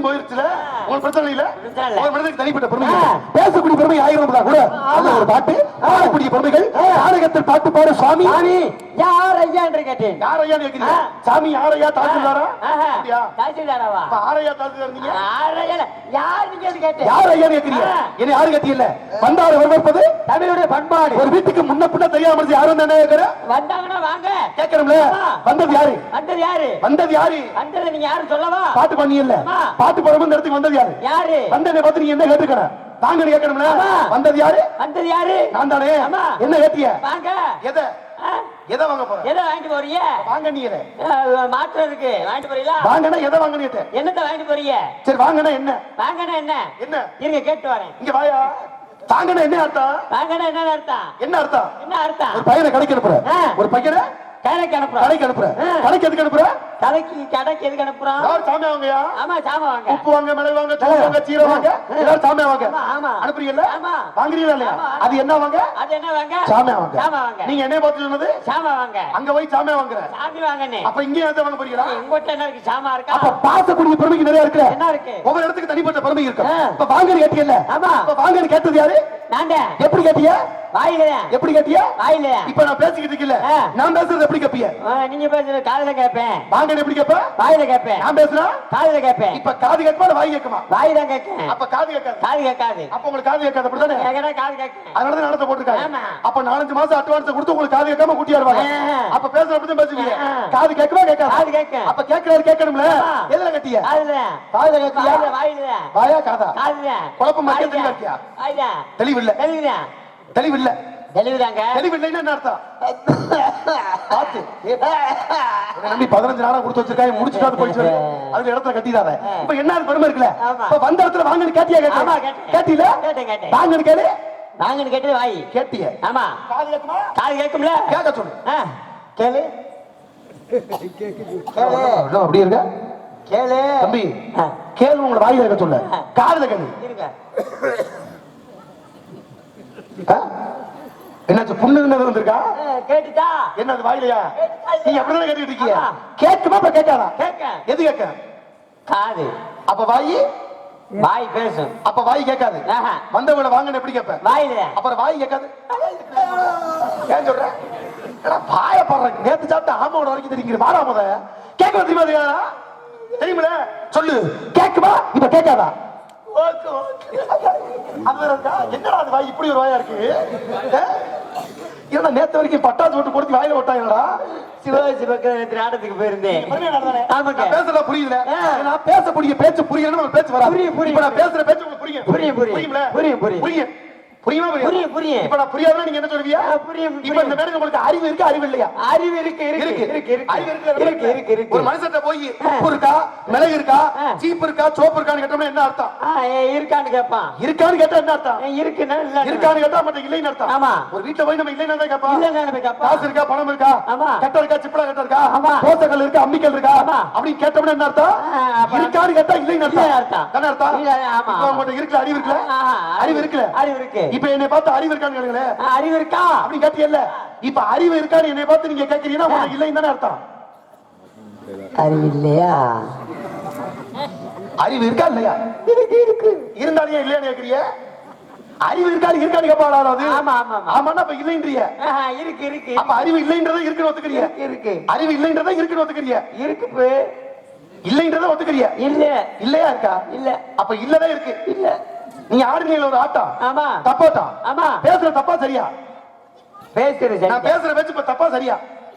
போயிருச்சுல? உங்களுக்கு பிரச்சனை இல்ல? இல்ல. ஒரு மனிதனுக்கு தனிப்பட்ட பெருமை. பேசக்கூடிய பெருமை ஆயிரம் தான் கூட நல்ல ஒரு பாட்டு பாடக்கூடிய பெருமைகள் நாடகத்தில் பாட்டு பாடு சுவாமி யார் ஐயா என்று கேட்டேன். யார் ஐயா கேக்குறீங்க ஆ. சாமி யார் ஐயா தாசில்தாரா? தாசில்தாராவா? அப்ப ஆரையா தாசில்தார் நீங்க? யார் ஐயா இல்ல. யார் நீங்க கேட்டேன். யார் ஐயா கேக்குறீங்க ஆ. என்ன யாரு கேட்டீங்கல்ல? வந்தாரு வரவேற்பது தமிழுடைய பண்பாடு. ஒரு வீட்டுக்கு முன்ன பின்ன தெரியாம யாரும் தானே கேக்குற வந்தாங்கன்னா வாங்க. கேட்கணும்ல? ஆ. வந்தது யாரு? வந்தது யாரு? வந்தது யாரு? வந்தது நீங்க யாரும் சொல்லவா? பாட்டு பண்ணியல்ல ஆ. பாட்டு பாடும் இந்த இடத்துக்கு வந்தது யாரு? யாரு? வந்ததை பார்த்து நீங்க என்ன கேட்டுக்கணும் தாங்கன்னு கேட்கணும்ல? ஆமா. வந்தது யாரு? வந்தது யாரு? நான் தானே ஆமா. என்ன கேட்டிய? வாங்க. எதை? எதை வாங்க போற? எதை வாங்கிட்டு போறீங்க? வாங்க நீ மாற்றம் இருக்கு. வாங்கிட்டு போறீங்களா? வாங்கன்னா எதை வாங்க நீ கேட்ட? என்னத்தை வாங்கிட்டு போறீங்க? சரி வாங்கன்னா என்ன? வாங்கண்ணா என்ன? என்ன? இருங்க கேட்டு வரேன். இங்க வாயா. வாங்கன்னா என்ன அர்த்தம்? வாங்கண்ணா என்ன அர்த்தம்? என்ன அர்த்தம்? என்ன அர்த்தம்? ஒரு பையனை கடைக்கு அனுப்புற. ஒரு பையனை கடைக்கு அனுப்புறோம் கடைக்கு அனுப்புற. கடைக்கு எதுக்கு அனுப்புற? கடைக்கு கடைக்கு எதுக்கு அனுப்புறோம் யார் சாமி வாங்கயா? ஆமா சாம வாங்க. உப்பு வாங்க மிளகு வாங்க தூள் வாங்க சீரை வாங்க எல்லாரும் சாமி வாங்க. ஆமா. அனுப்புறீங்கல்ல? ஆமா. வாங்குறீங்களா இல்லையா. அது என்ன வாங்க? அது என்ன வாங்க? சாமி வாங்க. சாம வாங்க. நீங்க என்ன பார்த்து சொன்னது? சாம வாங்க. அங்க போய் சாமி வாங்குற. சாமி வாங்கண்ணே. அப்ப இங்கே எதை வாங்க போறீங்களா? உங்ககிட்ட என்ன இருக்கு? சாமா இருக்கா? அப்ப பாசக்கூடிய பெருமைக்கு நிறைய இருக்கு என்ன இருக்கு? ஒவ்வொரு இடத்துக்கு தனிப்பட்ட பெருமை இருக்கு. இப்ப வாங்கன்னு கேட்டீங்கல்ல? ஆமா. இப்ப வாங்கன்னு கேட்டது யாரு? நாண்ட எப்படி கேட்டிய வாயில. எப்படி கேட்டிய வாயில. இப்ப நான் பேசிக்கிட்டு இருக்கல. நான் பேசுறது எப்படி கேப்பிய நீங்க பேசுறது காதுல கேட்பேன் வாங்கன்னு எப்படி கேப்ப? வாயில கேட்பேன் நான் பேசுறா காதுல கேட்பேன் இப்ப காது கேட்பா இல்ல வாய் கேட்குமா? வாய் தான் கேட்கேன். அப்ப காது கேட்காது. காது கேட்காது. அப்ப உங்களுக்கு காது கேட்காது அப்படிதானே கேட்கறா காது கேட்கேன்? அதனாலதான் நடத்த போட்டுருக்காங்க. அப்ப நாலஞ்சு மாசம் அட்வான்ஸ் கொடுத்து உங்களுக்கு காது கேட்காம குட்டியா இருவாங்க ஆ. அப்ப பேசுற அப்படி பேசுவீங்க ஆ. காது கேட்கவா கேட்காது. காது கேட்கும். அப்ப கேட்கறாரு கேட்கணும்ல. எதுல கட்டிய? காதுல. காதுல கட்டியா? வாயில வாயா காதா? காதுல. குழப்பம் தெளிவா இருக்கியா? தெளிவில்ல. தெளிவுதான் தெளிவில்ல. தெளிவுதாங்க. தெளிவில்லைன்னா என்ன அர்த்தம்? நம்பி பதினஞ்சு நாளா கொடுத்து வச்சிருக்காங்க முடிச்சுட்டு போயிட்டு. அதுல இடத்துல கட்டிடாத. இப்ப என்ன பெருமை இருக்குல்ல. இப்ப வந்த இடத்துல வாங்கன்னு கேட்டியா கேட்டேன். கேட்டீல. வாங்கன்னு கேளு. வாங்கன்னு கேட்டது வாய். கேட்டிய. ஆமா. காது கேட்குமா? காது கேட்கும்ல. கேட்க சொல்லு. கேளு. அப்படி இருக்க? கேளு. தம்பி ஆ, கேள்வி உங்களை வாயில இருக்க சொல்ல. காதுல கேளு? என்னாச்சு புண்ணுன்னு வந்திருக்கா? கேட்டுட்டா என்ன அது வாயிலையா? நீங்க அப்படிதான் கேட்டுட்டு இருக்கீங்க ஆமா. கேட்குமா இப்ப கேட்காதா? கேட்க. எது கேட்க? காது. அப்ப வாயி? வாய் பேசும். அப்ப வாய் கேட்காது. வந்தவங்கள வாங்கன்னு எப்படி கேட்ப? வாயில. அப்புறம் வாய் கேட்காது. ஏன் சொல்ற? வாய பாடுற. நேத்து சாப்பிட்ட ஆமாவோட வரைக்கும் தெரியுங்க வாடா முத. கேட்க தெரியுமா தெரியாதா? தெரியுமில சொல்லு. கேட்குமா? இப்ப கேட்காதா? என்னடா அது வாய் இப்படி ஒரு வாயா இருக்கு ஆ? என்னடா நேத்து வரைக்கும் பட்டாசு போட்டு கொடுத்து வாயில விட்டாங்கடா சிவாஜி பக்கம் நாடகத்துக்கு போயிருந்தேன் ஆமாங்க. நான் பேசுறதா புரியுதுல. நான் பேசக்கூடிய பேச்சு புரியணும் பேச்சு வராது புரியும், புரியும். நான் பேசுற பேச்சு உங்களுக்கு புரியும் புரியும், புரியும். புரியும், புரியும். புரியும் புரியுமா புரியும்? புரியும். இப்ப நான் புரியாதுன்னா நீங்க என்ன சொல்லுவீங்க? ஆ, புரியும், இப்ப. இந்த மேடம் உங்களுக்கு அறிவு இருக்கு அறிவு இல்லையா? அறிவு இருக்கு இருக்கு இருக்கு. இருக்கு இருக்கு. அறிவு இருக்குல்ல, இருக்கு இருக்கு இருக்கு. ஒரு மனுஷன்ட்ட போய் உப்பு இருக்கா மிளகு இருக்கா. சீப்பு இருக்கா சோப்பு இருக்கான்னு கேட்டோம்னா என்ன அர்த்தம்? இருக்கான்னு கேட்பான் இருக்கான்னு கேட்டா என்ன அர்த்தம்? இருக்குன்னா இல்ல இருக்கான்னு கேட்டா மட்டும் இல்லைன்னு அர்த்தம். ஆமா. ஒரு வீட்டுல போய் நம்ம இல்லைன்னு கேட்பான். காசு இருக்கா பணம் இருக்கா? ஆமா. கட்ட இருக்கா சிப்பலா கட்ட இருக்கா? ஆமா. தோசைகள் இருக்கா அம்மிக்கல் இருக்கா? ஆமா. அப்படின்னு கேட்டோம்னா என்ன அர்த்தம்? இருக்கான்னு கேட்டா இல்லைன்னு அர்த்தம். அர்த்தம். தானே அர்த்தம்? ஆமா, இருக்குல்ல அறிவு இருக்குல்ல? அறிவு இருக்குல்ல அறிவு இருக்கு. இப்ப என்னை பார்த்து அறிவு இருக்கான்னு கேளுங்களேன் ஆ, அறிவு இருக்கா? அப்படி கேட்டியல்ல. இப்ப அறிவு இருக்கான்னு என்னை பார்த்து நீங்க கேட்கறீங்கன்னா உங்களுக்கு இல்லைன்னு தானே அர்த்தம். அறிவு இல்லையா? அறிவு இருக்கா இல்லையா? இருக்கு இருக்கு. இருந்தாலும் ஏன் இல்லையான்னு கேக்குறீங்க? அறிவு இருக்கான்னு இருக்கான்னு கேட்பாடா அது? ஆமா, ஆமா, ஆமா. ஆமான்னா அப்ப இல்லைன்றிய இருக்கு இருக்கு. அப்ப அறிவு இல்லைன்றதை இருக்குன்னு ஒத்துக்கிறீங்க. இருக்கு அறிவு இல்லைன்றதை இருக்குன்னு ஒத்துக்கிறீங்க. இருக்கு. இல்லைன்றதை ஒத்துக்கிறீங்க. இல்ல. இல்லையா இருக்கா? இல்ல. அப்ப இல்லதான் இருக்கு. இல்ல. நீங்க ஆடுனீங்களா ஒரு ஆட்டம் ஆமா. தப்பாட்டா ஆமா. பேசுற தப்பா சரியா? பேசுறது நான் சரி பேசுற பேச்சு இப்ப தப்பா சரியா?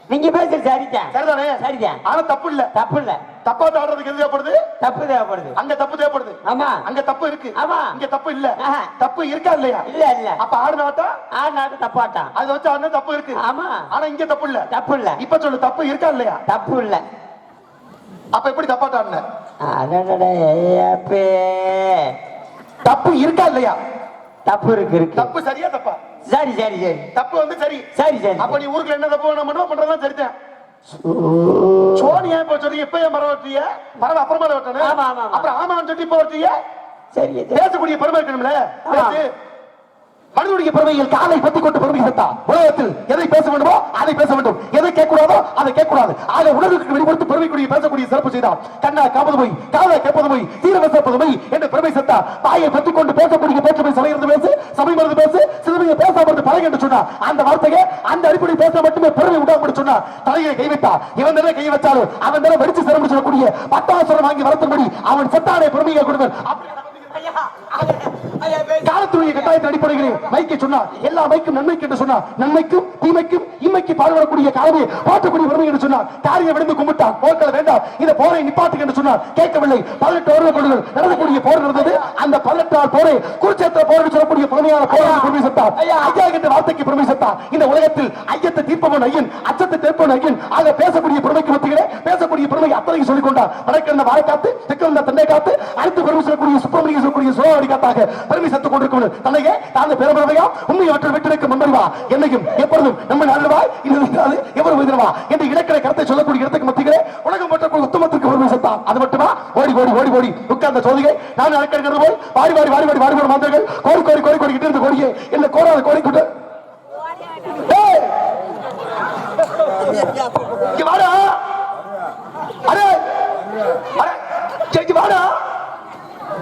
நீங்க பேசுறது சரிதான். சரிதானே? சரிதான். ஆனா தப்பு இல்ல. தப்பு இல்ல தப்பாட்ட ஆடுறதுக்கு எது தேவைப்படுது? தப்பு தேவைப்படுது. அங்க தப்பு தேவைப்படுது. ஆமா. அங்க தப்பு இருக்கு. ஆமா. இங்க தப்பு இல்ல. தப்பு இருக்கா இல்லையா? இல்ல இல்ல. அப்ப ஆடுன ஆட்டம் ஆறு நாட்டு தப்பாட்டான் அது வச்சு ஆடுன தப்பு இருக்கு. ஆமா. ஆனா இங்க தப்பு இல்ல. தப்பு இல்ல. இப்ப சொல்லு தப்பு இருக்கா இல்லையா? தப்பு இல்ல. அப்ப எப்படி தப்பாட்ட ஆடுன? அடடடே. தப்பு இருக்கா இல்லையா? தப்பு இருக்கு இருக்கு. தப்பு சரியா தப்பா? சரி சரி சரி. தப்பு வந்து சரி. சரி சரி. அப்ப நீ ஊருக்குள்ள என்ன தப்பு வேணா பண்ணுவா பண்றதா சரிதான். சோனி ஏன் இப்ப சொல்றீங்க? இப்ப ஏன் மரம் வெட்டுறீங்க? பரவ அப்புறமா வெட்டணும். ஆமா, ஆமா, ஆமா. அப்புறம் ஆமான்னு சொல்லி இப்ப வெட்டுறீங்க? சரி. பேசக்கூடிய பெருமை இருக்கணும்ல. மனிதனுடைய பெருமையில் காலை பத்தி கொண்டு பெருமை சேர்த்தா உலகத்தில் எதை பேச வேண்டுமோ அதை பேச வேண்டும். எதை கேட்கக்கூடாதோ அதை கேட்கக்கூடாது. ஆக உணர்வுக்கு வெளிப்படுத்தி பெருமைக்குரிய பேசக்கூடிய சிறப்பு செய்தார். கண்ணா காப்பது போய் காதா கேட்பது போய் தீரவ சேர்ப்பது போய் என்று பெருமை சேர்த்தா தாயை பத்தி கொண்டு பேசக்கூடிய பேச்சுமை சபை இருந்து பேசு சபை மருந்து பேசு சிறுமியை பேசாம இருந்து பழகு என்று சொன்னா அந்த வார்த்தையை அந்த அடிப்படை பேச மட்டுமே பெருமை உண்டாகும் என்று சொன்னா தலையை கை இவன் தானே கை வச்சாலும் அவன் தானே வெடிச்சு சிறப்பு சொல்லக்கூடிய பட்டாசுரம் வாங்கி வரத்தும்படி அவன் செத்தானே பெருமையை கொடுவர் அப்படி காலத்துடைய கட்டாயத்தின் அடிப்படையில் மைக்கை சொன்னார். எல்லா மைக்கும் நன்மைக்கு என்று சொன்னார். நன்மைக்கும் தீமைக்கும் இம்மைக்கு பாடுபடக்கூடிய காலமே போற்றக்கூடிய உரிமை என்று சொன்னார். காரியம் விழுந்து கும்பிட்டார். போர்க்கள வேண்டாம். இந்த போரை நிப்பாட்டுக்கு என்று சொன்னார். கேட்கவில்லை. பதினெட்டு வருட கொண்டு நடந்தக்கூடிய போர் நடந்தது. அந்த பதினெட்டு நாள் போரை குருச்சேத்திர போர் என்று சொல்லக்கூடிய புதுமையான போரை பெருமை செத்தார். ஐயா. என்ற வார்த்தைக்கு பெருமை செத்தார். இந்த உலகத்தில் ஐயத்தை தீர்ப்பவன் ஐயன் அச்சத்தை தீர்ப்பவன் ஐயன். ஆக பேசக்கூடிய பெருமைக்கு மத்தியிலே பேசக்கூடிய பெருமை அத்தனைக்கு சொல்லிக் கொண்டார். வாழை காத்து தெற்கு இருந்த தந்தை காத்து அடுத்து பெருமை சொல்லக்கூடிய சுப்பிரமணிய சொல்லக்கூடிய சோழடி காத்தாக பெருமை செத்துக் கொண்டிருக்கும் தன்னையே தாழ்ந்த பெருமையோ உண்மை அவற்றை விட்டிருக்கும் முன்பறிவா என்னையும் எப்பொழுதும் நம்ம நாடுவாய் இன்னும் எவ்வளவு உயிரினவா என்று இலக்கண கருத்தை சொல்லக்கூடிய இடத்துக்கு மத்தியிலே உலகம் மற்ற உத்தமத்திற்கு பெருமை செத்தான் அது மட்டுமா? ஓடி ஓடி ஓடி ஓடி உட்கார்ந்த சோதிகை நான் அழைக்கிறது போல் வாரி வாரி வாரி வாரி வாரி வாரி மாந்தர்கள் கோரி கோரி கோரி கோரி கிட்ட இருந்து கோடியே என்ன கோராத கோடி கொண்டு இங்க வாடா! அரே அரே சரி, வாடா!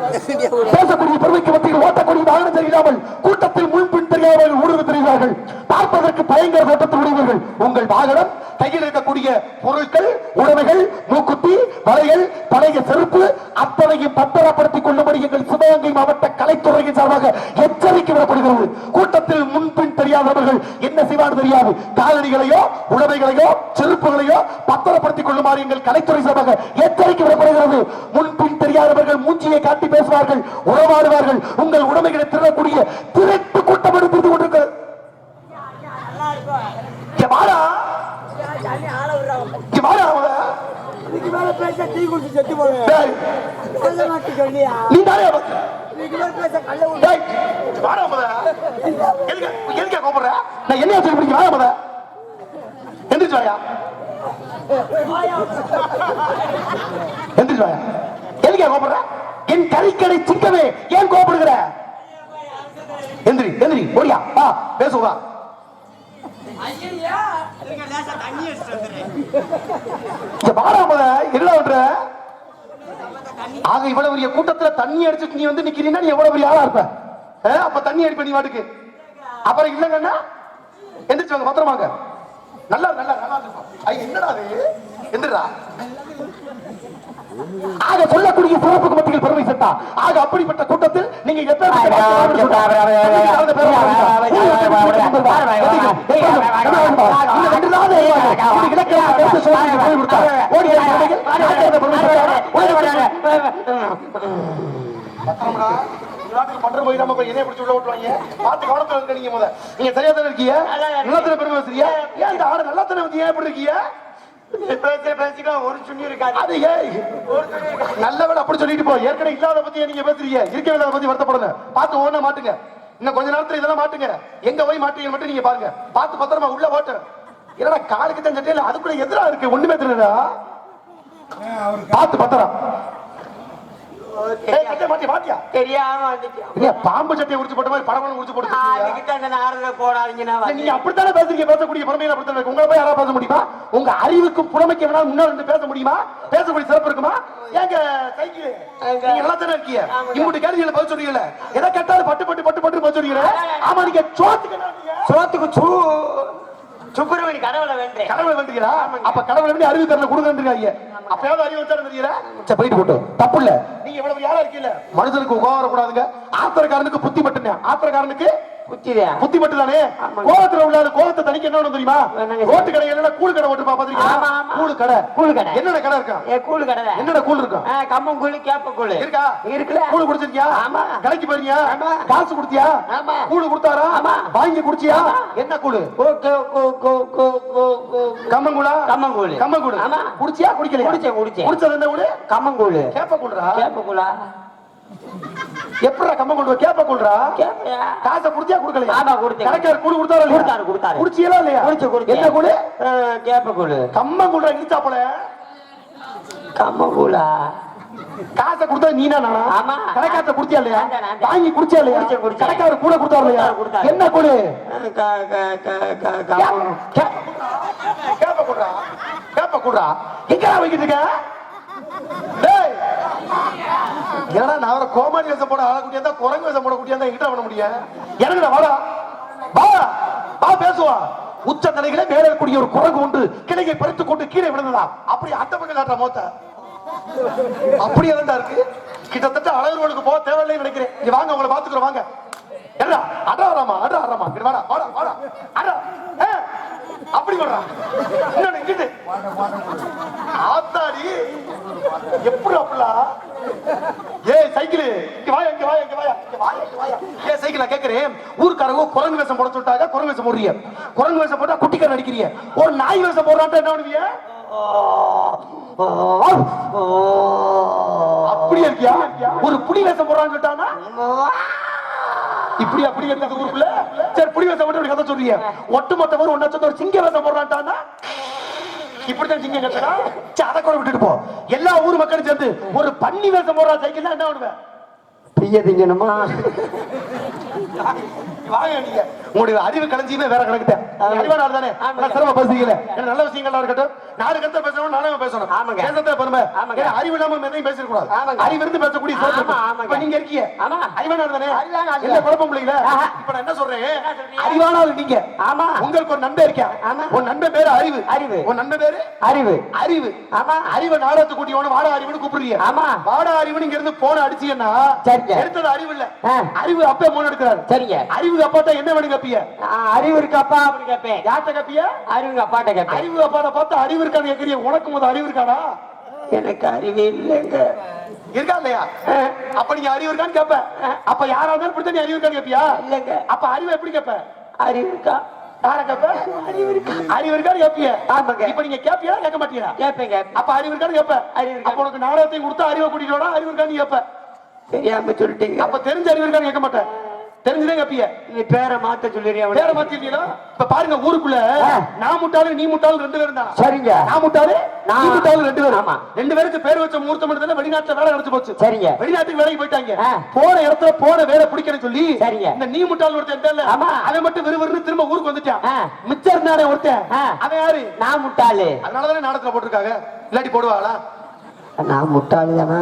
பேசக்கூடிய பெருமைக்கு மத்தியில் ஓட்டக்கூடிய வாகனம் தெரியாமல் கூட்டத்தில் முன்பின் தெரியாமல் ஊடுருவி தெரிகிறார்கள். பார்ப்பதற்கு பயங்கர கூட்டத்தில் உடையவர்கள் உங்கள் வாகனம் கையில் இருக்கக்கூடிய பொருட்கள் உடைமைகள் மூக்குத்தி வலைகள் பழைய செருப்பு அத்தனையும் பத்திரப்படுத்திக் கொள்ளும்படி எங்கள் சிவகங்கை மாவட்ட கலைத்துறையின் சார்பாக எச்சரிக்கை விடப்படுகிறது. கூட்டத்தில் முன்பின் தெரியாதவர்கள் என்ன செய்வார் தெரியாது. காலணிகளையோ உடைமைகளையோ செருப்புகளையோ பத்திரப்படுத்திக் கொள்ளுமாறு எங்கள் கலைத்துறை சார்பாக எச்சரிக்கை விடப்படுகிறது. முன்பின் தெரியாதவர்கள் மூஞ்சியை காட்டி பேசுவார்கள் உறவாடுவார்கள். உங்கள் உடைமைகளை திருடக்கூடிய திருட்டு கூட்டம் எடுத்து கொண்டிருக்கிறது என்ன வச்சு. எந்திரிச்சு வாயா. எந்திரிச்சு வாயா. எதுக்கு கூப்பிடுற? என் கறிக்கடை சிங்கமே ஏன் கோபப்படுகிற ஓடியா வா பேசுவா ஆக இவ்வளவு பெரிய கூட்டத்துல தண்ணி அடிச்சுட்டு நீ வந்து நிக்கிறீன்னா நீ எவ்வளவு பெரிய ஆளா இருப்ப? அப்ப தண்ணி அடிப்ப நீ வாட்டுக்கு. அப்புறம் இல்லைங்கன்னா எந்திரிச்சு வாங்க பத்திரமாங்க நல்லா நல்லா நல்லா இருக்கும் என்னடா அது? எந்திரா ஆக சொல்லக்கூடிய சிறப்புக்கு மத்தியில் பெருமை சேர்த்தா ஆக அப்படிப்பட்ட கூட்டத்தில் நீங்க பண்ற போய் நம்ம என்னைய பிடிச்சு உள்ள விட்டுருவாங்க. பார்த்து கவனத்துல இருங்க நீங்க முத. நீங்க சரியா தானே இருக்கீங்க? நல்லா தானே பெருமை பேசுறீங்க? ஏன் இந்த ஆடு நல்லா தானே வந்து ஏன் இப்படி இருக்கீங்க? பேசுற பேசிக்கோ ஒரு சுண்ணி இருக்காது. அது ஏய், நல்ல வேலை அப்படி சொல்லிட்டு போ. ஏற்கனவே இல்லாத பத்தி நீங்க பேசுறீங்க. இருக்க வேலை பத்தி வருத்தப்படுங்க பார்த்து ஓன மாட்டுங்க. இன்னும் கொஞ்ச நேரத்துல இதெல்லாம் மாட்டுங்க. எங்க போய் மாட்டீங்க மட்டும் நீங்க பாருங்க. பார்த்து பத்திரமா உள்ள ஓட்டு என்னடா காலுக்கு தான் சட்டையில அதுக்குள்ள எதிரா இருக்கு? ஒண்ணுமே தெரியலடா. பார்த்து பத்திரம் ஏய், சட்டை மாட்டி மாட்டியா தெரியாம வந்துட்டோம் இல்லையா பாம்பு சட்டையை உடிச்சு போட்ட மாதிரி பரவணும் உடிச்சு போட்டு போடாதீங்கன்னா நீங்க அப்படித்தானே பேசுறீங்க? பேசக்கூடிய புறமையில அப்படித்தானே. உங்களை போய் யாராவது பேச முடியுமா? உங்க அறிவுக்கும் புறமைக்கு வேணா முன்னாடி இருந்து பேச முடியுமா? பேசக்கூடிய சிறப்பு இருக்குமா? ஏங்க சைக்கிள். நீங்க நல்லா தானே இருக்கீங்க. ஆமாங்க. இம்புட்டு கேள்விகளை பதில் சொல்றீங்கல்ல? எதை கேட்டாலும் பட்டு பட்டு பட்டு பட்டு பதில் சொல்றீங்க ஆமா நீங்க சோத்துக்கு? சோத்துக்கு சூ சுப்பிரமணி கடவுளை வென்றேன் கடவுளை வேண்டுகிறா? அப்ப கடவுளை வேண்டி அறிவு தரல கொடுக்கறாங்க அப்பயாவது அறிவு வச்சாரு தெரியல சரி போயிட்டு தப்பு இல்ல. நீங்க இவ்வளவு யாரா இருக்கீங்க மனுஷனுக்கு உபகாரம் கூடாதுங்க ஆத்திரக்காரனுக்கு புத்தி மட்டும் ஆத்திரக்காரனுக்கு குத்திதான் புத்தி மட்டும் தானே ஆமாங்க. கோவத்துல உள்ள தனிக்க என்ன தெரியுமா? ரோட்டு கடை என்னன்னா கூழ் கடை ஓட்டு ஆமா. கூழ் கடை. கூழ் கடை. என்னென்ன கடை இருக்கா? ஏ கூழு கடை என்னென்ன கூழ் இருக்கும் கம்மம் கூழு கேப்ப கூழு. இருக்கா? இருக்குல்ல. கூழ் குடிச்சிருக்கியா? ஆமா. கடைக்கு போறீங்க ஆமா. காசு கொடுத்தியா? ஆமா. கூழ் கொடுத்தாரா? ஆமா. வாங்கி குடிச்சியா. என்ன கூழ்? கம்மங்கூழா கம்மங்கூழு. கம்மங்கூழ் ஆமா. குடிச்சியா குடிக்கலையா? குடிச்சேன், குடிச்சேன். குடிச்சது என்ன கூழ்? கம்மங்கூழு கேப்ப கூழ்றா கேப்ப கூழா? எப்படா கம்மங்கூழ் கேப்ப கூழ்றா கேப்பையா? காசை குடிச்சியா குடுக்கலையா? ஆமா, கொடுத்தேன். கடைக்காரர் கூழ் கொடுத்தாரா? கொடுத்தாரு, கொடுத்தாரு. குடிச்சியலா இல்லையா? குடிச்சு குடிச்சு. என்ன கூழ் கேப்ப கூழு கம்மங்கூழ் இடிச்சாப்புல கம்மங்கூழா காசை கொடுத்தா நீனா நானா? ஆமா. கடைக்காத்த குடுத்தியா இல்லையா. வாங்கி குடிச்சியா இல்லையா. கடைக்காரர் கூட கொடுத்தாரு இல்லையா. என்ன கொடு? கேப்ப குடுறா. கேப்ப குடுறா. எங்கடா வைக்கிட்டு இருக்க? டேய்! என்னடா நான் அவரை கோமாளி வேஷம் போட ஆள குட்டியா இருந்தா குரங்கு வேஷம் போட குட்டியா இருந்தா எங்கிட்ட பண்ண முடியும் எனக்குடா வாடா. வா வா பேசுவா. உச்ச தலைகளே மேலே கூடிய ஒரு குரங்கு ஒன்று கிளையை பறித்துக் கொண்டு கீழே விழுந்ததா? அப்படி அந்த பக்கம் காட்டுற மோத்த அப்படி எதா இருக்கு? கிட்டத்தட்ட அழகர்களுக்கு போக தேவையில்லைன்னு நினைக்கிறேன். இங்க வாங்க உங்களை பாத்துக்கிறோம் வாங்க. என்ன அட ஆறாமா அட ஆறாமா இங்க வாடா வாடா வாடா. அட அப்படி வாடா இன்னொன்னு ஆத்தாடி எப்படி அப்படிலாம் ஏய் சைக்கிள் இங்க வாயா இங்க வாயா இங்க வாயா இங்க வாயா இங்க வாயா. ஏய் கேக்குறேன். ஊர்க்காரங்க குரங்கு வேஷம் போட சொல்லிட்டாங்க குரங்கு வேஷம் போடுறீங்க. குரங்கு வேஷம் போட்டா குட்டிக்கார நடிக்கிறீங்க. ஒரு நாய் வேஷம் போடுறாட்ட என்ன பண்ணுவீங்க அப்படியே இருக்கியா? ஒரு புலி வேஷம் போடுறான்னு சொல்லிட்டானா? இப்படி அப்படி எடுத்தது ஊருக்குள்ள? சரி புடி வேஷம் மட்டும் இப்படி கதை சொல்றீங்க. ஒட்டு பேர் ஒன்னா சேர்ந்து ஒரு சிங்க வேஷம் போடுறான்ட்டானா இப்படிதான் சிங்கம் கத்துறா? சரி அதை கூட விட்டுட்டு போ. எல்லா ஊர் மக்களும் சேர்ந்து ஒரு பன்னி வேஷம் போடுறா சைக்கிள் என்ன பண்ணுவேன் பிய்ய திங்கணுமா? வாங்க நீங்க. உங்களுடைய அறிவு களஞ்சியமே வேற தானே சிரம ஏன்னா நல்ல விஷயங்கள்லாம் இருக்கட்டும். நாலு கருத்தை பேசணும் பேசணும். ஆமாங்க. பெருமை. ஆமாங்க. அறிவு இல்லாம எதையும் பேசக்கூடாது ஆமாங்க. அறிவு இருந்து பேசக்கூடிய. இப்ப நீங்க இருக்கீங்க. ஆமா. தானே குழப்பம் இல்லைங்களா. இப்ப நான் என்ன சொல்றேன்? நீங்க. உங்களுக்கு ஒரு நண்பன் ஆமா. உன் நண்பன் பேரு அறிவு. அறிவு. உன் நண்பன் பேரு? அறிவு. அறிவு. ஆமா. அறிவை நாடகத்து கூட்டியோன்னு வாடா அறிவுன்னு கூப்பிடுறீங்க. ஆமா. வாடா அறிவுன்னு இங்க இருந்து போன அடிச்சீங்கன்னா. எடுத்தது அறிவு இல்ல. அறிவு அப்பே போன் எடுக்கிறாரு. சரிங்க. அறிவு அப்பாட்ட என்ன வேணும் கப்பிய அறிவு இருக்காப்பா அப்படி கேட்பேன் யார்கிட்ட கப்பிய அறிவுங்க அப்பாட்ட கேட்பேன் அறிவு அப்பாட்ட பார்த்து அறிவு இருக்கான்னு கேக்குறீங்க. உனக்கு முதல் அறிவு இருக்காடா? எனக்கு அறிவே இல்லைங்க. இருக்கா இல்லையா? அப்ப நீங்க அறிவு இருக்கான்னு கேப்ப. அப்ப யாரா இருந்தாலும் பிடிச்ச நீ அறிவு இருக்கான்னு கேப்பியா? இல்லைங்க. அப்ப அறிவு எப்படி கேப்ப? அறிவு இருக்கா? யார கேப்ப? அறிவு இருக்கா? அறிவு இருக்கான்னு கேப்பிய. ஆமாங்க. இப்ப நீங்க கேப்பியா? கேட்க மாட்டீங்களா கேட்பேன் அப்ப அறிவு இருக்கான்னு கேப்ப. அறிவு. அப்ப உனக்கு நாடகத்தையும் கொடுத்தா அறிவை கூட்டிட்டு அறிவு இருக்கான்னு கேப்ப. தெரியாம சொல்லிட்டீங்க. அப்ப தெரிஞ்ச அறிவு இருக்கான்னு கேட்க மாட்டேன். தெரிஞ்சுதான் கேப்பிய நீ பேரை மாத்த சொல்லிடுறியா பேர மாத்திட்டீங்களா? இப்ப பாருங்க ஊருக்குள்ள நான் முட்டாளு நீ முட்டாளு ரெண்டு பேரும் தான்? சரிங்க. நான் முட்டாளு நான் நீ முட்டாளு ரெண்டு பேரும். ஆமா. ரெண்டு பேருக்கு பேர் வச்ச முகூர்த்தம் எடுத்ததுல வெளிநாட்டுல வேலை கிடைச்சு போச்சு. சரிங்க. வெளிநாட்டுக்கு வேலைக்கு போயிட்டாங்க. போன இடத்துல போன வேலை பிடிக்கணும்னு சொல்லி சரிங்க. இந்த நீ முட்டாள் ஒருத்தன் ஆமா. அவன் மட்டும் விறுவிறுன்னு திரும்ப ஊருக்கு வந்துட்டான். மிச்சம் இருந்தானே ஒருத்தன். அவன் யாரு? நான் முட்டாளு. அதனாலதானே நாடகத்துல போட்டிருக்காங்க. இல்லாட்டி போடுவாளா? நான் முட்டாளு தானா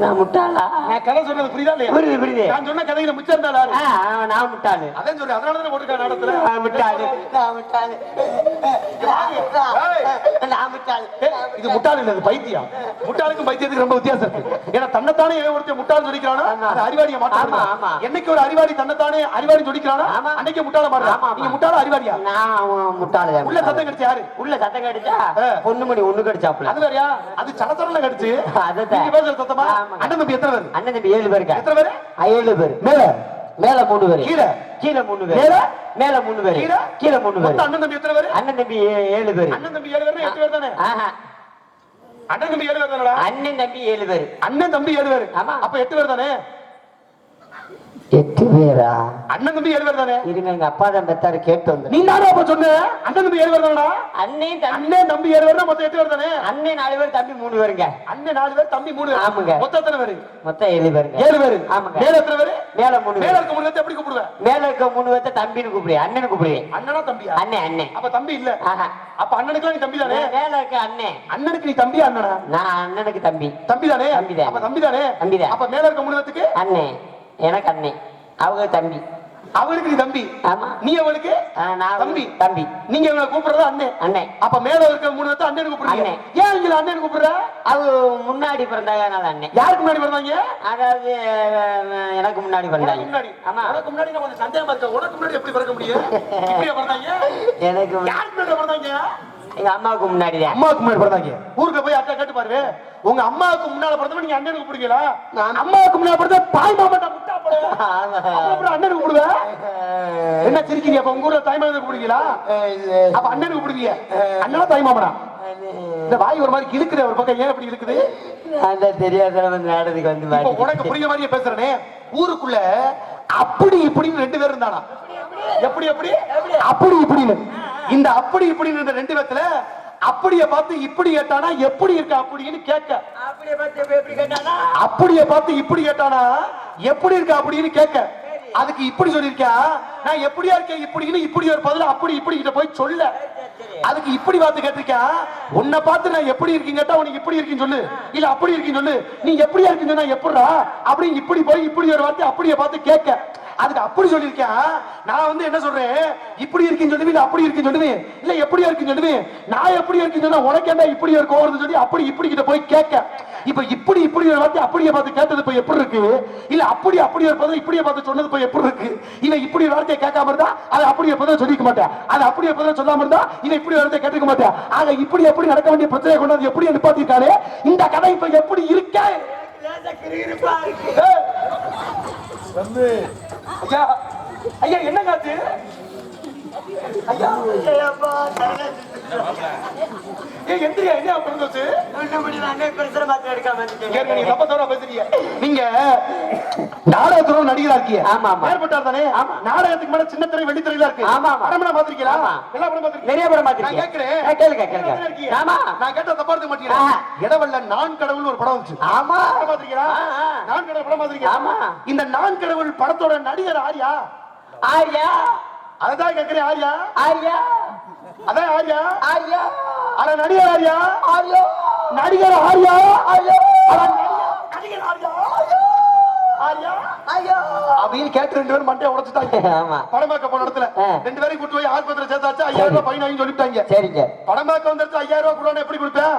நான் முட்டாளா? கதை சொன்னது புரியுதா இல்லையா? புரியுது புரியுது. நான் சொன்ன கதையில மிச்சம் நான் முட்டாளு. அதான் சொல்றேன். போட்டிருக்காங்க நாடகத்துல நான் முட்டாளு. நான் முட்டாளு. ஏய். நான் முட்டாளு. ஏய், இது முட்டாள் இல்ல இது பைத்தியம். முட்டாளுக்கும் பைத்தியத்துக்கு ரொம்ப வித்தியாசம் இருக்கு. ஏன்னா தன்னைத்தானே முட்டாள் சொல்லிக்கிறானோ. அது அறிவாளியை ஆமா, மாட்டான் ஆமா. என்னைக்கு ஒரு அறிவாளி தன்னைத்தானே அறிவாளி சொல்லிக்கிறானோ? ஆமா. அன்னைக்கு முட்டாள மாட்டான். நீங்க முட்டாள அறிவாளியா? நான் முட்டாளு. உள்ள சத்தம் கிடைச்சு யாரு? உள்ள சத்தம் கடிச்சா. பொண்ணு மணி ஒண்ணு கடிச்சாப்புல. அது வேறயா அது சடச்சடல கிடைச்சு. அதுதான். நீங்க பேசுற சத்தமா? ஆமாங்க. அண்ணன் தம்பி எத்தனை பேர்? அண்ணன் தம்பி ஏழு பேருக்கா? எத்தனை பேரு? ஏழு பேர். மேல? மேல மூணு பேரு. கீழே? கீழே மூணு பேரு. மேல? மேல மூணு பேரு. கீழே? கீழே மூணு பேரு. அண்ணன் தம்பி எத்தனை பேரு? அண்ணன் தம்பி ஏழு பேரு. அண்ணன் தம்பி ஏழு பேரு எட்டு பேர் தானே? ஆஹா. அண்ணன் தம்பி ஏழு பேர் தானடா? அண்ணன் தம்பி ஏழு பேரு. அண்ணன் தம்பி ஏழு பேரு. ஆமா. அப்ப எட்டு பேர் தானே? எட்டு பேரா? அண்ணன் தம்பி ஏழு பேர் தானே? இருங்க எங்க அப்பா தான் பெத்தாரு கேட்டு வந்து நீ நானும் அப்ப சொன்ன? அண்ணன் தம்பி ஏழு பேர் தானடா? அண்ணன் தம்பி அண்ணன் தம்பி ஏழு பேர்னா மொத்தம் எட்டு பேர் தானே? அண்ணன் நாலு பேர் தம்பி மூணு பேருங்க. அண்ணன் நாலு பேர் தம்பி மூணு ஆமாங்க. பேர் மொத்தம் எத்தனை பேரு? மொத்தம் ஏழு பேருங்க. ஏழு பேரு. ஆமாங்க. மேல எத்தனை பேரு? மேல மூணு மேல பேர். இருக்க மூணு பேர்த்த எப்படி கூப்பிடுவேன் மேல இருக்க மூணு பேர்த்த தம்பின்னு கூப்பிடுவேன். அண்ணனு கூப்பிடுவேன். அண்ணனா தம்பியா? அண்ணன் அண்ணன் அப்ப தம்பி இல்ல. அப்ப அண்ணனுக்கு நீ தம்பி தானே? மேல இருக்க அண்ணன் அண்ணனுக்கு நீ தம்பியா அண்ணனா? நான் அண்ணனுக்கு தம்பி. தம்பி தானே? தம்பிதான். அப்ப தம்பி தானே? தம்பிதான். அப்ப மேல இருக்க மூணு பேத்துக்கு அண்ணன் எனக்கு அண்ணன் அவங்க தம்பி. அவளுக்கு தம்பி? ஆமா. நீ அவளுக்கு? நான் தம்பி. தம்பி. நீங்க இவனை கூப்பிடுறது அண்ணன் அண்ணன் அப்ப மேல இருக்க மூணு பேர்த்த அண்ணன் கூப்பிடுறீங்க. ஏன் இங்க அண்ணன் கூப்பிடுற? அவங்க முன்னாடி பிறந்தாங்க அண்ணன் யாருக்கு முன்னாடி பிறந்தாங்க அதாவது எனக்கு முன்னாடி பிறந்தாங்க முன்னாடி. ஆமா. உனக்கு முன்னாடி நான் கொஞ்சம் சந்தேகமா இருக்க உனக்கு முன்னாடி எப்படி பிறக்க முடியும்? பிறந்தாங்க? எனக்கு யாருக்கு முன்னாடி பிறந்தாங்க? எங்க அம்மாவுக்கு முன்னாடி அம்மாவுக்கு முன்னாடி பிறந்தாங்க. ஊருக்கு போய் அட்டை கேட்டு பாரு. உங்க அம்மாவுக்கு முன்னால பிறந்தவன் நீங்க அண்ணனுக்கு கூப்பிடுவீங்களா நான்- அம்மாவுக்கு முன்னால பிறந்த தாய் மாமாட்டா முட்டா போட. ஆமா. அப்புறம் அண்ணனுக்கு கூப்பிடுவேன் என்ன சிரிக்கிறீங்க? அப்ப உங்க ஊர்ல தாய் மாமனுக்கு கூப்பிடுவீங்களா அப்ப அண்ணனுக்கு கூப்பிடுவீங்க அண்ணனா தாய் மாமனா? இந்த வாய் ஒரு மாதிரி இழுக்குற ஒரு பக்கம் ஏன் அப்படி இருக்குது அந்த தெரியாத நாடகத்துக்கு வந்து. உனக்கு புரிய மாதிரியே பேசுறனே. ஊருக்குள்ள அப்படி இப்படின்னு ரெண்டு பேர் இருந்தானா? எப்படி எப்படி? அப்படி இப்படின்னு. இந்த அப்படி இப்படின்னு இருந்த ரெண்டு பேத்துல அப்படியே பார்த்து இப்படி கேட்டானா எப்படி இருக்க அப்படின்னு கேட்க. அப்படியே பார்த்து எப்படி எப்படி கேட்டானா? அப்படியே பார்த்து இப்படி கேட்டானா எப்படி இருக்க அப்படின்னு கேட்க. அதுக்கு இப்படி சொல்லியிருக்கா நான் எப்படியா இருக்கேன் இப்படின்னு இப்படி ஒரு பதில் அப்படி இப்படி கிட்ட போய் சொல்ல. அதுக்கு இப்படி பார்த்து கேட்டிருக்கா உன்னை பார்த்து நான் எப்படி இருக்கீங்க கேட்டா உனக்கு இப்படி இருக்குன்னு சொல்லு. இல்ல அப்படி இருக்குன்னு சொல்லு. நீ எப்படியா இருக்குன்னு சொன்னா எப்படிடா? அப்படி இப்படி போய் இப்படி ஒரு வார்த்தை அப்படியே பார்த்து கேட்க. அதுக்கு அப்படி சொல்லியிருக்கா நான் வந்து என்ன சொல்றேன்? இப்படி இருக்குன்னு சொல்லுவேன் இல்ல அப்படி இருக்குன்னு சொல்லுவேன் இல்ல எப்படியா இருக்குன்னு சொல்லுவேன் நான் எப்படி இருக்குன்னு சொன்னா உனக்கு என்ன இப்படி இருக்கும் சொல்லி அப்படி இப்படி கிட்ட போய் கேட்க. இப்ப இப்படி இப்படி ஒரு வார்த்தை அப்படியே பார்த்து கேட்டது இப்ப எப்படி இருக்கு? இல்ல அப்படி அப்படி ஒரு பதம் இப்படியே பார்த்து சொன்னது இப்ப எப்படி இருக்கு? இவன் இப்படி ஒரு வார்த்தையை கேட்காம இருந்தா அதை அப்படியே பதம் சொல்லிக்க மாட்டேன். அது அப்படியே பதம் சொல்லாம இருந்தா இவன் இப்படி ஒரு வார்த்தையை கேட்டுக்க மாட்டேன். ஆக இப்படி எப்படி நடக்க வேண்டிய பிரச்சனையை கொண்டு வந்து எப்படி நிப்பாட்டிருக்காரு இந்த கதை இப்ப எப்படி இருக்க? ஏய், ஐயா ஐயா என்ன காத்து ஒரு நடிகரா இருக்கீங்க ஆமா, ஆமா. ஏற்பட்டார் தானே நாடகத்துக்கு மேல சின்ன திரை வெள்ளித்திரையில இருக்கு ஆமா. படமெல்லாம் பாத்திருக்கீங்களா. எல்லா படம் பாத்திருக்கீங்க நிறைய படம். கேட்கிறேன் ஆ, கேளுங்க, கேளுங்க. ஆமா. நான் கேட்ட தப்பா மாட்டீங்களா ஆஹா. இடவல்ல நான் கடவுள் ஒரு படம் வந்துச்சு ஆமா படம் பாத்திருக்கீங்களா. நான் கடவுள் படம் பாத்திருக்கீங்களா ஆமா. இந்த நான் கடவுள் படத்தோட நடிகர் ஆரியா ஆரியா அதான் கேக்குறேன் ஆரியா. ஆரியா. அதான் ஆரியா. ஆரியா. அட நடிகர் ஆரியா. ஆரியோ. நடிகர் ஆரியா. ஆரியோ. அட நடிகர் ஆரியா. அப்படின்னு கேட்டு ரெண்டு பேரும் மண்டையை உடைச்சிட்டாங்க ஆமா படம் பார்க்க போன இடத்துல. ரெண்டு பேரையும் கூட்டு போய் ஆஸ்பத்திரி சேர்த்தாச்சு ஐயாயிரம் ரூபாய் வாங்கி சொல்லிட்டாங்க சரிங்க படம் பார்க்க வந்துருச்சு ஐயாயிரம் ரூபாய் கொடுத்தா எப்படி கொடுப்பேன்?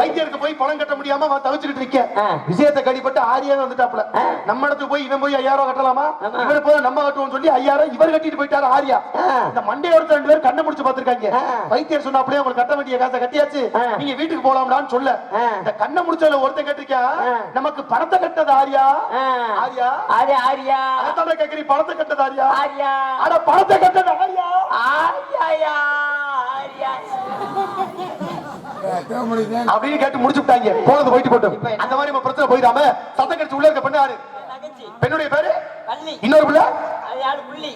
வைத்தியருக்கு போய் பணம் கட்ட முடியாம அவன் தவிச்சுக்கிட்டு இருக்கேன். விஷயத்தை கடிப்பட்டு ஆரியாவே வந்துட்டாப்ல. நம்ம இடத்துக்கு போய் இவன் போய் ஐயாயிரம் ரூபாய் கட்டலாமா. இவரு போய் நம்ம கட்டுவோம் சொல்லி ஐயாயிரம் இவர் கட்டிட்டு போயிட்டாரு ஆரியா. இந்த மண்டே ஒருத்தர் ரெண்டு பேரும் கண்ணை முடிச்சு பாத்துருக்காங்க. வைத்தியர் சொன்னாப்லயே உங்களுக்கு கட்ட வேண்டிய காசை கட்டியாச்சு. நீங்க வீட்டுக்கு போலாம்டான்னு சொல்ல. இந்த கண்ணை முடிச்சதுல ஒருத்தன் கேட்டிருக்கேன். நமக்கு பணத்தை கட்டது ஆரியா. ஆரியா? ஆரியா ஆரியா. அதான கேக்குறீ பணத்தை கட்டது ஆரியா? ஆரியா. அட பணத்தை கட்டது ஆரியா? ஆரியா. ஆரியா அப்படின்னு கேட்டு முடிச்சு விட்டாங்க. போனது போயிட்டு போட்டோம் அந்த மாதிரி நம்ம பிரச்சனை போயிடாம சத்தம் கடிச்சு உள்ள இருக்க பெண்ணு யாரு? தங்கச்சி பெண்ணுடைய பேரு? இன்னொரு பிள்ளை?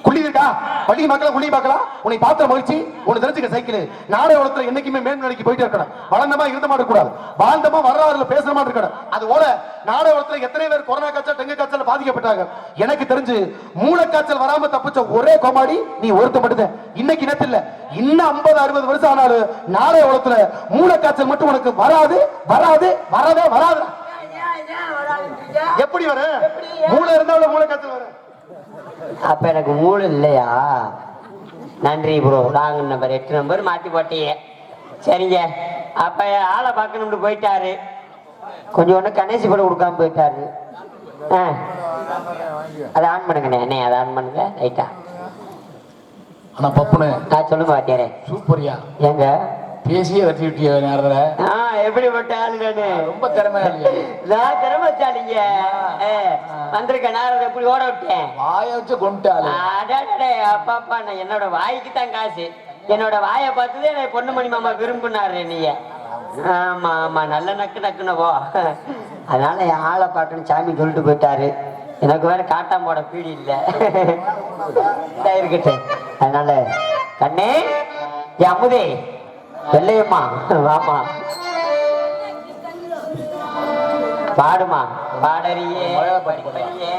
குள்ளி இருக்கா பள்ளி மக்களா குள்ளி பார்க்கலாம் உன்னை பார்த்த மகிழ்ச்சி உன்னை தெரிஞ்சுக்க சைக்கிள். நாடக உலகத்துல என்னைக்குமே மேல் நிலைக்கு போயிட்டே இருக்கணும். வளர்ந்தமா இருந்த கூடாது. வாழ்ந்தமா வரலாறுல பேசுற மாதிரி இருக்கணும். அது போல நாடக உலகத்துல எத்தனை பேர் கொரோனா காய்ச்சல் டெங்கு காய்ச்சல் பாதிக்கப்பட்டாங்க? எனக்கு தெரிஞ்சு மூளைக்காய்ச்சல் வராம தப்பிச்ச ஒரே கோமாடி நீ ஒருத்த மட்டும்தான். இன்னைக்கு நேத்து இல்ல. இன்னும் ஐம்பது அறுபது வருஷம் ஆனாலும் நாடக உலகத்துல மூளைக்காய்ச்சல் மட்டும் உனக்கு வராது வராது வரவே வராது எப்படி வரும் மூளை இருந்தா அவ்வளவு மூளைக்காய்ச்சல் வரும் அப்ப எனக்கு மூளை இல்லையா? நன்றி ப்ரோ ராங் நம்பர் எட்டு நம்பர் மாத்தி போட்டீங்க சரிங்க. அப்ப ஆளை பார்க்கணும்னு போயிட்டாரு. கொஞ்சம் ஒண்ணு கணேசி படம் கொடுக்காம போயிட்டாரு. ஆ. அதை ஆன் பண்ணுங்கண்ணே. அண்ணே அதை ஆன் பண்ணுங்க. ரைட்டா ஆனா பப்புனு. நான் சொல்லுங்க வாத்தியாரே சூப்பரியா. ஏங்க? பேசியே வெட்டி விட்டிய நேரத்துல எப்படிப்பட்ட ஆளு நானு ரொம்ப திறமையாளியா நான் திறமைச்சாலிங்க. வந்திருக்கேன் நான் எப்படி ஓட விட்டேன் வாய வச்சு கொண்டுட்டாளு. அடடடே, அப்பா அப்பா நான் என்னோட வாய்க்கு தான் காசு. என்னோட வாயை பார்த்ததே என்னை பொண்ணுமணி மாமா விரும்பினாரு நீங்க ஆமா ஆமா நல்ல நக்கு நக்குன்னு போ. அதனால என் ஆளை பார்க்கணும் சாமி சொல்லிட்டு போயிட்டாரு. எனக்கு வேற காட்டாம போட பீடி இல்ல. இருக்கட்டும். அதனால கண்ணே அமுதே. வெள்ளையம்மா வாமா பாடுமா பாடறியே படிப்பறியே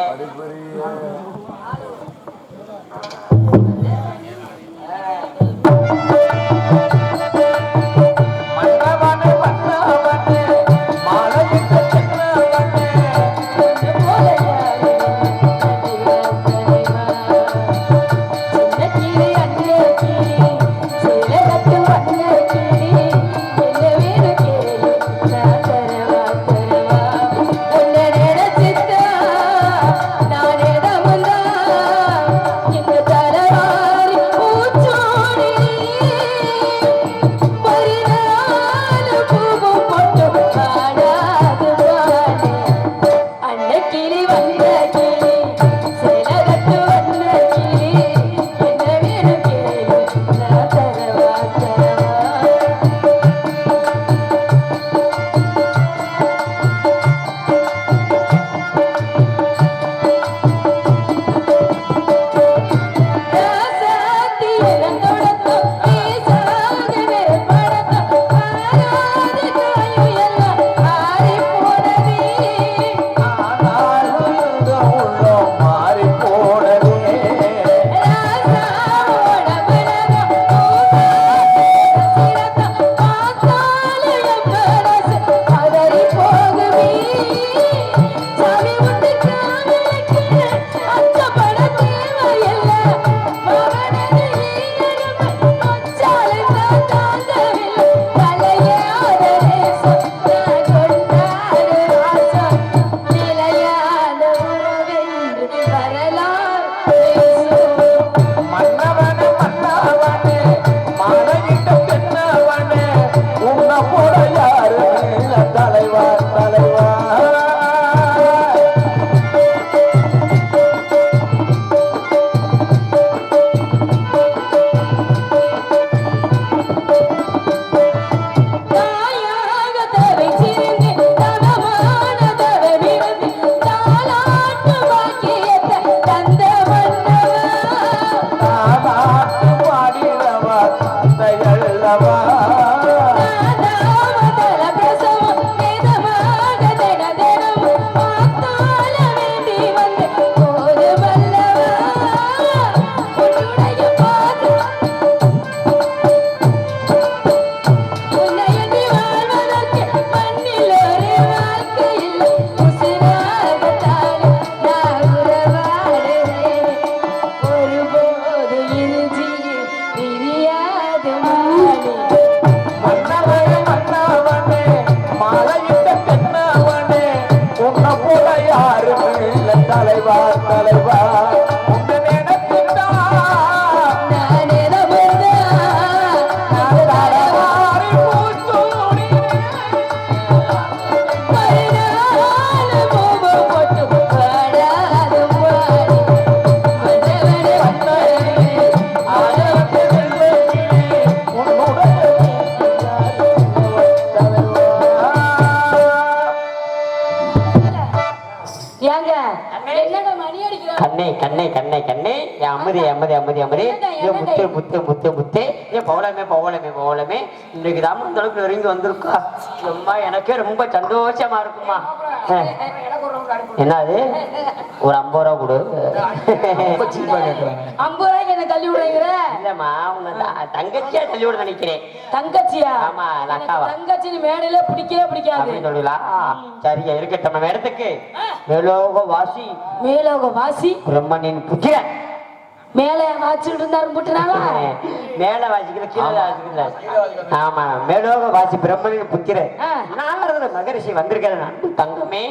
கண்ணே கண்ணே கண்ணே கண்ணே. என் அம்மதி அம்மதி அம்மதி அம்மதி என் முத்து முத்து முத்து முத்து. என் பவளமே பவளமே பவளமே. இன்னைக்கு தான் அந்த அளவுக்கு நெருங்கி வந்திருக்கா. ரொம்ப எனக்கே ரொம்ப சந்தோஷமா இருக்குமா. என்னது? ஒரு ஐம்பது ரூபா கொடு. ஐம்பது ரூபாய்க்கு என்ன தள்ளி விடுறீங்கிற இல்லம்மா உங்க தங்கச்சியா சொல்லி விட நினைக்கிறேன். தங்கச்சியா? ஆமா, அக்காவா? தங்கச்சின்னு மேடையில பிடிக்கவே பிடிக்காது. சொல்லலாம் சரியா இருக்கட்டும் நம்ம இடத்துக்கு. மேலோக வாசி மேலோக வாசி பிரம்மனின் புத்திரன் மேல வாச்சிட்டு இருந்தாரு முட்டுனால மேல வாசிக்கல கீழே வாசிக்கல ஆமா மேலோக வாசி பிரம்மனின் புத்திரன் ஆ. நாரத மகரிஷி வந்திருக்கிற அன்பு தங்கமே.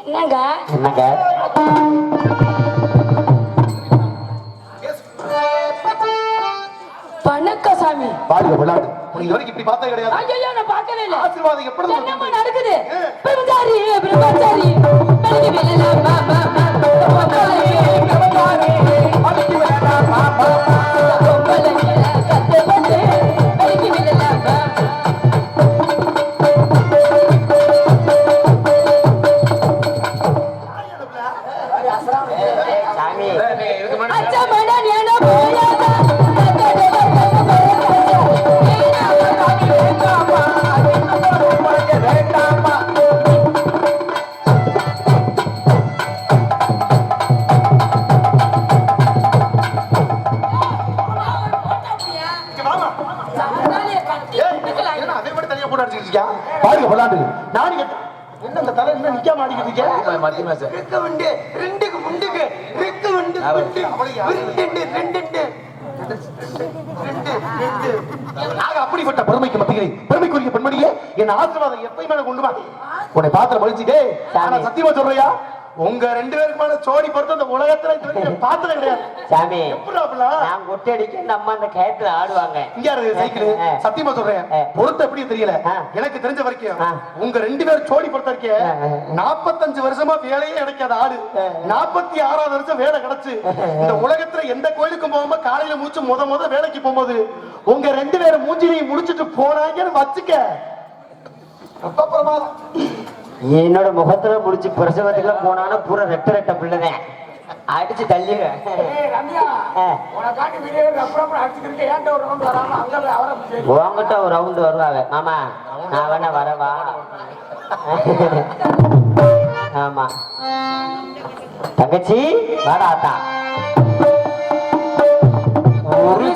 என்னங்க? என்னங்க? வாழ்க விளையாடு உனக்கு வரைக்கும் இப்படி பார்த்தே கிடையாது. ஐயோ நான் பார்க்கவே இல்லை. ஆசீர்வாதம் எப்பொழுதும் என்னம்மா உண்டு. நடக்குது? பிரம்மச்சாரி மா, மா, மா. விளையாடு நானும் கேட்டேன். என்ன இந்த தலை என்ன நிக்காம ஆடிக்கிட்டு? மத்தியமா சார் ரெக்கு உண்டு ரெண்டுக்கு முண்டுக்கு ரெக்கு உண்டு ரெண்டு ரெண்டு அப்படிப்பட்ட பெருமைக்கு மத்தியிலே பெருமைக்குரிய பெண்மணியே என் ஆசீர்வாதம் எப்பயுமே உண்டு வா. உன்னை பாத்திர மகிழ்ச்சிட்டே ஆனா சத்தியமா சொல்றியா உங்க ரெண்டு பேருக்குமான சோடி பொறுத்து அந்த உலகத்துல இது வரைக்கும் பார்த்ததே கிடையாது. சாமி நான் அடிக்க நம்ம அந்த கயத்துல ஆடுவாங்க. இங்க யாரு சைக்கிள். சத்தியமா சொல்றேன். பொறுத்து எப்படி தெரியல. எனக்கு தெரிஞ்ச வரைக்கும். உங்க ரெண்டு பேரும் ஜோடி பொறுத்த வரைக்கும் நாற்பத்தஞ்சு வருஷமா வேலையே கிடைக்காத ஆளு நாற்பத்தி ஆறாவது வருஷம் வேலை கிடைச்சு. இந்த உலகத்துல எந்த கோயிலுக்கும் போகாம காலையில மூச்சு முத முத வேலைக்கு போகும்போது உங்க ரெண்டு பேரும் மூஞ்சிலையும் முடிச்சிட்டு போனாங்கன்னு வச்சுக்க. ரொம்ப பிரமாதம் என்னோட முகத்துல முடிச்சு பிரசவத்துக்குள்ள போனாலும் பூரா ரெட்ட ரெட்ட பிள்ளைதான் அடிச்சு தள்ளிடுவேன். ஏன்ட்ட ஒரு ரவுண்ட் வராம அங்க போய் அவரை பிடிச்சி உன்கிட்ட ஒரு ரவுண்டு வருவாங்க. மாமா நான் வேணா வரவா ஆமா. தங்கச்சி வாடா ஆத்தா. ஒரு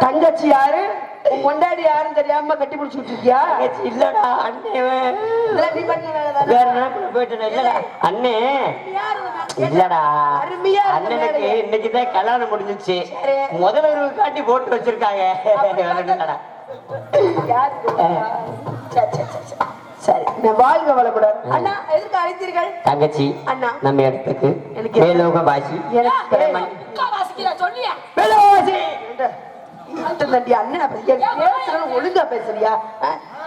தங்கச்சி யாரு? உன் பொண்டாடி யாருன்னு தெரியாம கட்டி பிடிச்சிட்டு இருக்கியா இல்லடா அண்ணே. இதெல்லாம் நீ பண்ண வேலைதானே? வேற நினைப்புல போயிட்டேன் இல்லடா. அண்ணே. இல்லடா. அண்ணனுக்கு. இன்னைக்குதான் கல்யாணம் முடிஞ்சிச்சு. முதல்வரு காட்டி போட்டு வச்சிருக்காங்க. வேற என்னடா? சரி, நான் வாழ்க வளக்கூடாது அண்ணா எதுக்கு அழைத்தீர்கள்? தங்கச்சி அண்ணா. நம்ம இடத்துக்கு. எனக்கு- மேலோக பாசி. வேலைவாசி. இந்த தண்டி ஒழுங்கா பேசுறியா?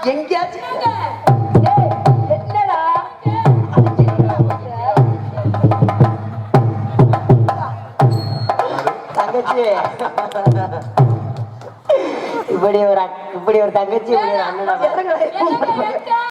எங்கேயாச்சும் இப்படி ஒரு இப்படி ஒரு தங்கச்சி இப்படி ஒரு அண்ணன்.